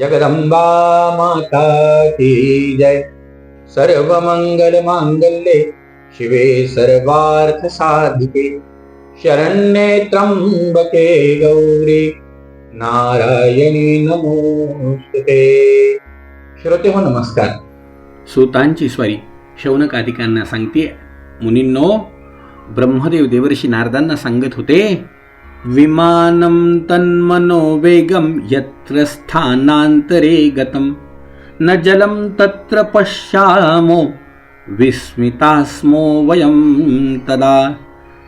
जगदंबा माता की जय। सर्वमंगल मांगल्ये शिवे सर्वार्थ साधिके शरण्ये त्र्यंबके गौरी नारायणी नमोस्तुते। श्रोते हो नमस्कार। सुतांची स्वारी शौनकादिकांना सांगते मुनींनो ब्रह्मदेव देवर्षी नारदांना सांगत होते विमानं तन्मनोवेगं यत्र स्थानान्तरे गतं। न जलं तत्र पश्यामो विस्मितास्मो वयं तदा।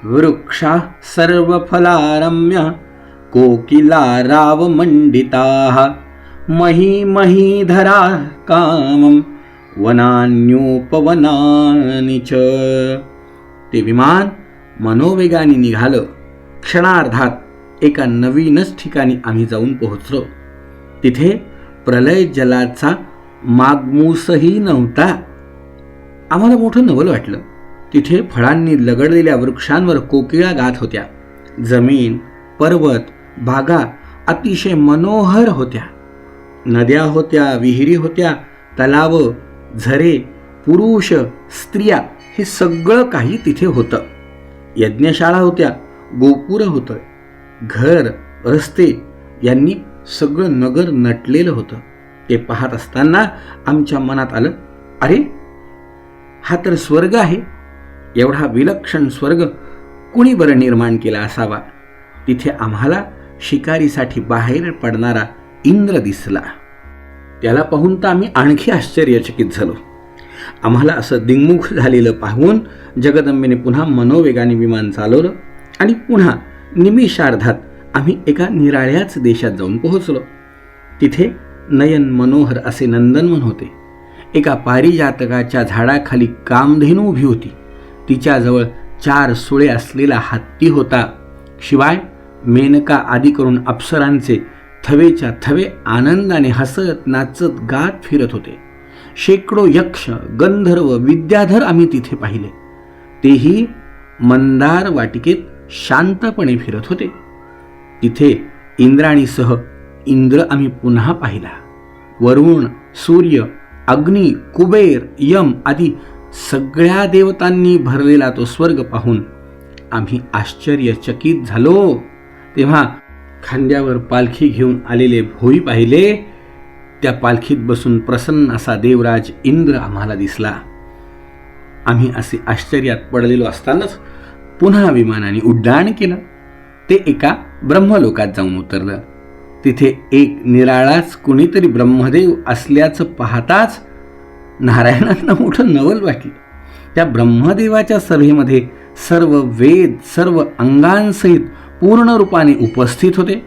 वृक्षाः सर्वफलारम्य कोकिलारावमण्डिताः। महीमहीधरा कामं वनान्योपवनानि च। ते विमान मनोवेगाने निघालं। क्षणार्धात एका नवीनच ठिकाणी आम्ही जाऊन पोहोचलो. तिथे प्रलय जलाचा मागमूसही नव्हता. आम्हाला मोठं नवल वाटलं. तिथे फळांनी लगडलेल्या वृक्षांवर कोकिळा गात होत्या. जमीन पर्वत बागा अतिशय मनोहर होत्या. नद्या होत्या विहिरी होत्या तलाव झरे पुरुष स्त्रिया हे सगळं काही तिथे होतं. यज्ञशाळा होत्या गोपुरं होतं. घर रस्ते यांनी सगळं नगर नटलेलं होतं. ते पाहत असताना आमच्या मनात आलं अरे हा तर स्वर्ग आहे. एवढा विलक्षण स्वर्ग कुणी बरं निर्माण केला असावा? तिथे आम्हाला शिकारीसाठी बाहेर पडणारा इंद्र दिसला. त्याला पाहून तर आम्ही आणखी आश्चर्यचकित झालो. आम्हाला असं दिंगमुख झालेलं पाहून जगदंबेने पुन्हा मनोवेगाने विमान चालवलं. आणि पुन्हा निमिषार्धात आम्ही एका निराळ्याच देशात जाऊन पोहोचलो. तिथे नयन मनोहर असे नंदनवन होते. एका पारिजातकाच्या झाडाखाली कामधेनू उभी होती. तिच्याजवळ चार सुळे असलेला हत्ती होता. शिवाय मेनका आदी करून अप्सरांचे थवेच्या थवे आनंदाने हसत नाचत गात फिरत होते. शेकडो यक्ष गंधर्व विद्याधर आम्ही तिथे पाहिले. तेही मंदार वाटिकेत शांतपणे फिरत होते. तिथे इंद्राणीसह इंद्र आम्ही पुन्हा पाहिला. वरुण सूर्य अग्नी कुबेर यम आदी सगळ्या देवतांनी भरलेला तो स्वर्ग पाहून आम्ही आश्चर्यचकित झालो. तेव्हा खांद्यावर पालखी घेऊन आलेले भोई पाहिले. त्या पालखीत बसून प्रसन्न असा देवराज इंद्र आम्हाला दिसला. आम्ही असे आश्चर्यात पडलेलो असतानाच पुन्हा विमानाने उड्डाण केलं. ते एका ब्रह्मलोकात जाऊन उतरलं. तिथे एक निराळाच कुणीतरी ब्रह्मदेव असल्याचं पाहताच नारायणांना मोठं नवल वाटलं. त्या ब्रह्मदेवाच्या सभेमध्ये सर्व वेद सर्व अंगांसहित पूर्ण रूपाने उपस्थित होते.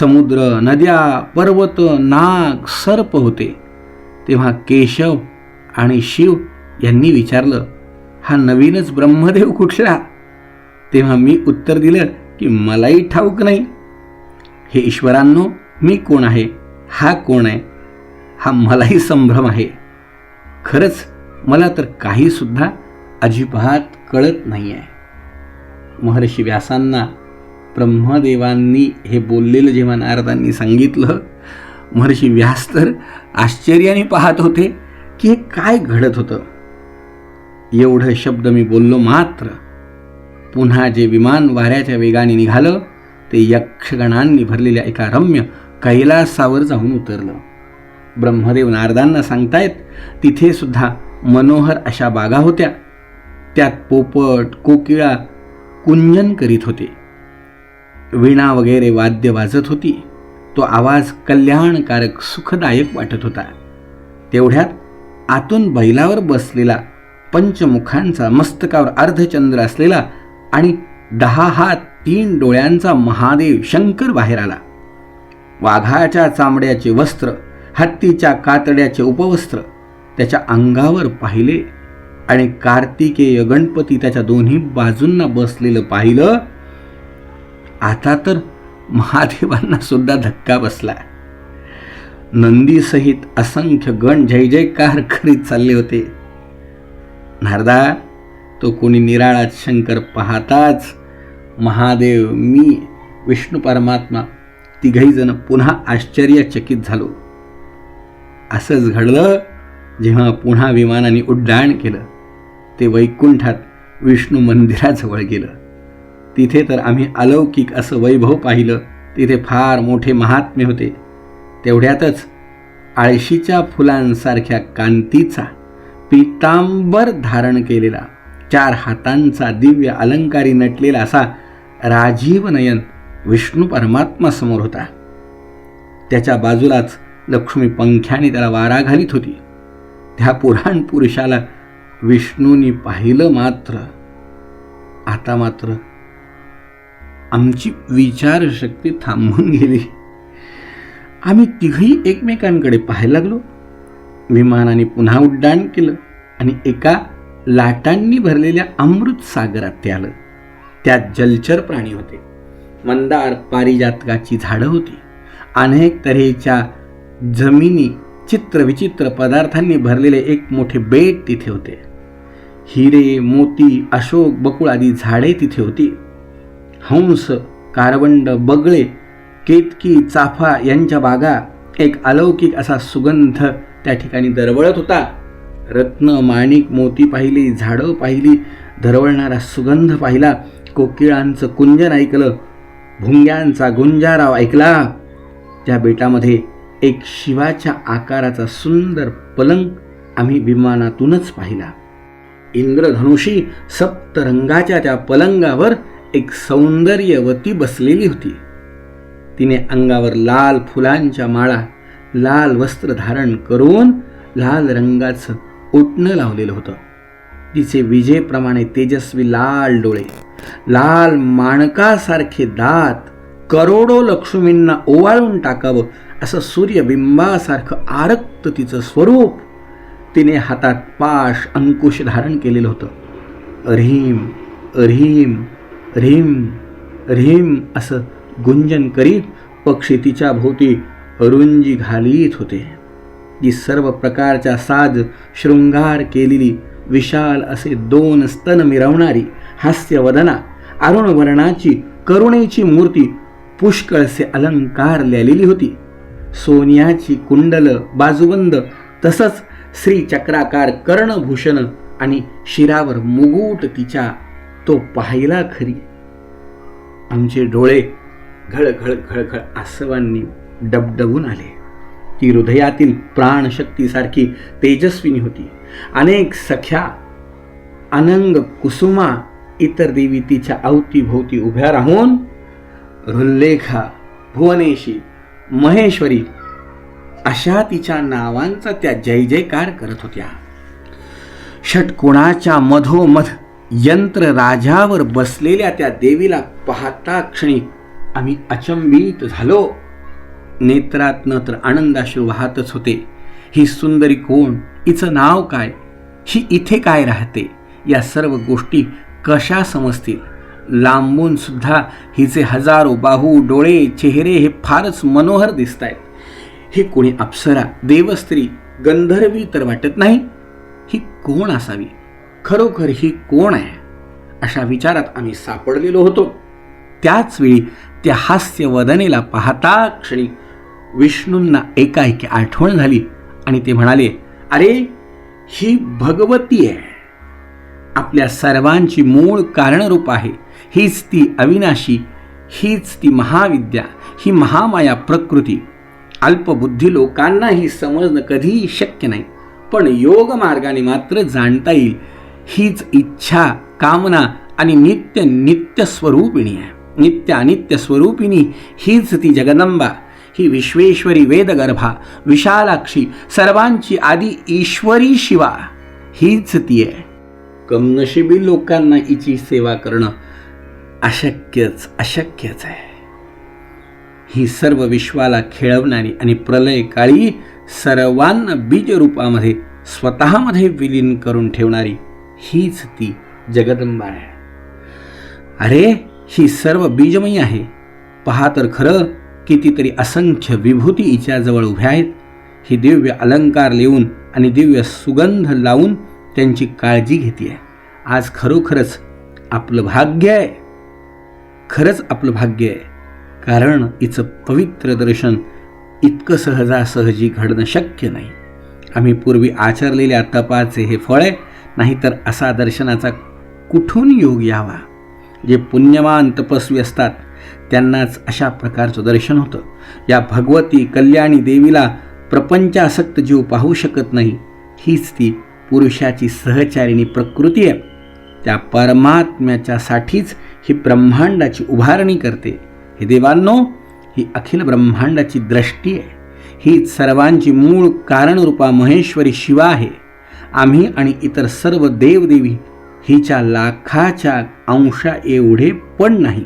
समुद्र नद्या पर्वत नाग सर्प होते. तेव्हा केशव आणि शिव यांनी विचारलं हा नवीनच ब्रह्मदेव कुठला? तेव्हा मी उत्तर दिलं की मलाही ठाऊक नाही. हे ईश्वरांनो मी कोण आहे? हा कोण आहे? हा मलाही संभ्रम आहे. खरंच मला तर काहीसुद्धा अजिबात कळत नाही आहे महर्षी व्यासांना ब्रह्मदेवांनी हे बोललेलं जेव्हा नारदांनी सांगितलं महर्षी व्यास तर आश्चर्याने पाहत होते की हे काय घडत होतं. एवढं शब्द मी बोललो मात्र पुन्हा जे विमान वाऱ्याच्या वेगाने निघालं ते यक्षगणांनी भरलेल्या एका रम्य कैलासावर जाऊन उतरलं. ब्रह्मदेव नारदांना सांगतायत तिथे सुद्धा मनोहर अशा बागा होत्या. त्यात पोपट कोकिळा कुंजन करीत होते. वीणा वगैरे वाद्य वाजत होती. तो आवाज कल्याणकारक सुखदायक वाटत होता. तेवढ्यात आतून बैलावर बसलेला पंचमुखांचा मस्तकावर अर्धचंद्र असलेला आणि दहा हात तीन डोळ्यांचा महादेव शंकर बाहेर आला. वाघाच्या चामड्याचे वस्त्र हत्तीच्या कातड्याचे उपवस्त्र त्याच्या अंगावर पाहिले आणि कार्तिकेय गणपती त्याच्या दोन्ही बाजूंना बसलेलं पाहिलं. आता तर महादेवांना सुद्धा धक्का बसला. नंदीसहित असंख्य गण जय जयकार करीत चालले होते. नारदा तो कोणी निराळात शंकर पाहताच महादेव मी विष्णू परमात्मा तिघही जण पुन्हा आश्चर्यचकित झालो. असंच घडलं जेव्हा पुन्हा विमानाने उड्डाण केलं ते वैकुंठात विष्णू मंदिराजवळ गेलं. तिथे तर आम्ही अलौकिक असं वैभव पाहिलं तिथे फार मोठे महात्म्य होते. तेवढ्यातच आळशीच्या फुलांसारख्या कांतीचा पितांबर धारण केलेला चार हातांचा दिव्य अलंकारी नटलेला असा राजीव नयन विष्णू परमात्मा समोर होता. त्याच्या बाजूलाच लक्ष्मी पंख्याने त्याला वारा घालीत होती. त्या पुराण पुरुषाला विष्णूनी पाहिलं मात्र. आता मात्र आमची विचारशक्ती थांबून गेली. आम्ही तिघही एकमेकांकडे पाहायला लागलो. विमानाने पुन्हा उड्डाण केलं आणि एका लाटांनी भरलेल्या अमृत सागरात ते आलं. त्यात जलचर प्राणी होते. मंदार पारिजातकाची झाडं होती. अनेक तऱ्हेच्या जमिनी चित्रविचित्र पदार्थांनी भरलेले एक मोठे बेट तिथे होते. हिरे मोती अशोक बकुळ आदी झाडे तिथे होती. हंस कारवंड बगळे केतकी चाफा यांच्या बागा एक अलौकिक असा सुगंध त्या ठिकाणी दरवळत होता. रत्न माणिक मोती पाहिली झाडं पाहिली धरवळणारा सुगंध पाहिला कोकिळांचं कुंजन ऐकलं भुंग्यांचा गुंजाराव ऐकला. त्या बेटामध्ये एक शिवाच्या आकाराचा सुंदर पलंग आम्ही विमानातूनच पाहिला. इंद्रधनुषी सप्तरंगाच्या त्या पलंगावर एक सौंदर्यवती बसलेली होती. तिने अंगावर लाल फुलांच्या माळा लाल वस्त्र धारण करून लाल रंगाचं उटणं लावलेलं होतं. तिचे विजेप्रमाणे तेजस्वी लाल डोळे लाल माणकासारखे दात करोडो लक्ष्मींना ओवाळून टाकावं असं सूर्यबिंबासारखं आरक्त तिचं स्वरूप तिने हातात पाश अंकुश धारण केलेलं होतं. अरीम अरीम रीम रीम असं गुंजन करीत पक्षी तिच्या भोवती अरुंजी घालीत होते. ती सर्व प्रकारच्या साज शृंगार केलेली विशाल असे दोन स्तन मिरवणारी हास्यवदना अरुणवर्णाची करुणेची मूर्ती पुष्कळसे अलंकार लिहिलेली होती. सोन्याची कुंडल बाजूबंद तसंच श्रीचक्राकार कर्णभूषण आणि शिरावर मुगूट तिच्या तो पाहिला खरी. आमचे डोळे घळघळ घळघळ आसवांनी डबडबून आले. ती हृदयातील प्राणशक्तीसारखी तेजस्विनी होती. अनेक सख्या अनंग कुसुमा इतर देवी तिच्या अवतीभोवती उभ्या राहून रुल्लेखा भुवनेशी महेश्वरी अशा तिच्या नावांचा त्या जय जयकार करत होत्या. षटकोणाच्या मधोमध यंत्र राजावर बसलेल्या त्या देवीला पाहता क्षणी आम्ही अचंबित झालो. नेत्रातनं तर आनंदाश्रू वाहतच होते. ही सुंदरी कोण? हिचं नाव काय? ही इथे काय राहते? या सर्व गोष्टी कशा समजतील? लांबून सुद्धा हिचे हजारो बाहू डोळे चेहरे हे फारच मनोहर दिसत आहेत हे कोणी अप्सरा देवस्त्री गंधर्वी तर वाटत नाही? ही कोण असावी? खरोखर ही कोण आहे? अशा विचारात आम्ही सापडलेलो होतो. त्याच वेळी त्या हास्यवदनेला पाहता क्षणी विष्णूंना एकाएकी आठवण झाली आणि ते म्हणाले अरे ही भगवती आहे. आपल्या सर्वांची मूळ कारणरूप आहे. हीच ती अविनाशी हीच ती महाविद्या ही महामाया प्रकृती. अल्पबुद्धी लोकांना ही समजणं कधीही शक्य नाही. पण योग मार्गाने मात्र जाणता येईल. हीच इच्छा कामना आणि नित्य नित्य स्वरूपिणी आहे. नित्य अनित्य स्वरूपिणी हीच ती जगदंबा. ही विश्वेश्वरी वेदगर्भा विशालाक्षी सर्वांची आदी ईश्वरी शिवा हीच ती आहे. कमनशिबी लोकांना हिची सेवा करणं अशक्यच अशक्यच आहे. ही सर्व विश्वाला खेळवणारी आणि प्रलय काळी सर्वांना बीज रूपामध्ये स्वतःमध्ये विलीन करून ठेवणारी हीच ती जगदंबा आहे. अरे ही सर्व बीजमयी आहे. पहा तर खरं कितीतरी असंख्य विभूती हिच्याजवळ उभ्या आहेत. ही दिव्य अलंकार लिहून आणि दिव्य सुगंध लावून त्यांची काळजी घेते आहे आज खरोखरच आपलं भाग्य आहे. खरंच आपलं भाग्य आहे. कारण हिचं पवित्र दर्शन इतकं सहजासहजी घडणं शक्य नाही. आम्ही पूर्वी आचरलेल्या तपाचे हे फळ आहे नाहीतर असा दर्शनाचा कुठून योग यावा? जे पुण्यवान तपस्वी असतात त्यांनाच अशा प्रकारचं दर्शन होतं. या भगवती कल्याणी देवीला प्रपंचासक्त जीव पाहू शकत नाही. हीच ती पुरुषाची सहचारिणी प्रकृती आहे. त्या परमात्म्याच्यासाठीच ही ब्रह्मांडाची उभारणी करते. हे देवांनो ही अखिल ब्रह्मांडाची दृष्टी आहे. ही सर्वांची मूळ कारणरूपा महेश्वरी शिवा आहे. आम्ही आणि इतर सर्व देवदेवी हिच्या लाखाच्या अंशा एवढे पण नाही.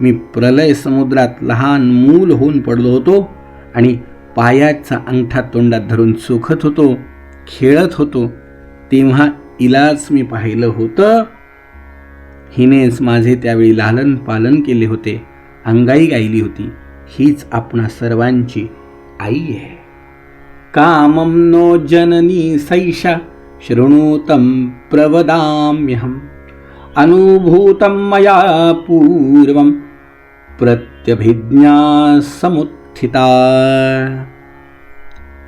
मी प्रलय समुद्रात लहान मूल होऊन पडलो होतो आणि पायाचा अंगठा तोंडात धरून चोखत होतो खेळत होतो. तेव्हा इलाच मी पाहिलं होतं. हिनेच माझे त्यावेळी लालन पालन केले होते. अंगाई गायली होती. हीच आपणा सर्वांची आई आहे. कामं नो जननी सैषा शृणुतं प्रवदाम्यहम्। अनुभूतं मया पूर्वं समुत्थिता।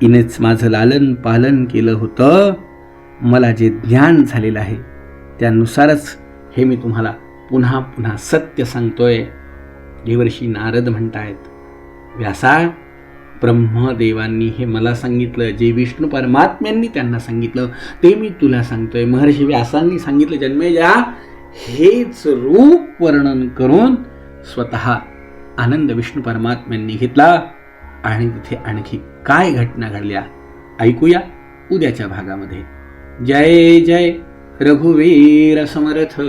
इनेच माझं लालन पालन केलं होतं. मला जे ज्ञान झालेलं आहे त्यानुसारच हे मी तुम्हाला पुन्हा पुन्हा सत्य सांगतोय. देवर्षी नारद म्हणतायत व्यासा ब्रह्मदेवांनी हे मला सांगितलं जे विष्णू परमात्म्यांनी त्यांना सांगितलं ते मी तुला सांगतोय. महर्षी व्यासांनी सांगितलं जन्मेजा हेच रूप वर्णन करून स्वतः आनंद विष्णू परमात्म्यांनी घेतला आणि तिथे आणखी काय घटना घडल्या? ऐकूया उद्याच्या भागामध्ये. जय जय रघुवीर समर्थ.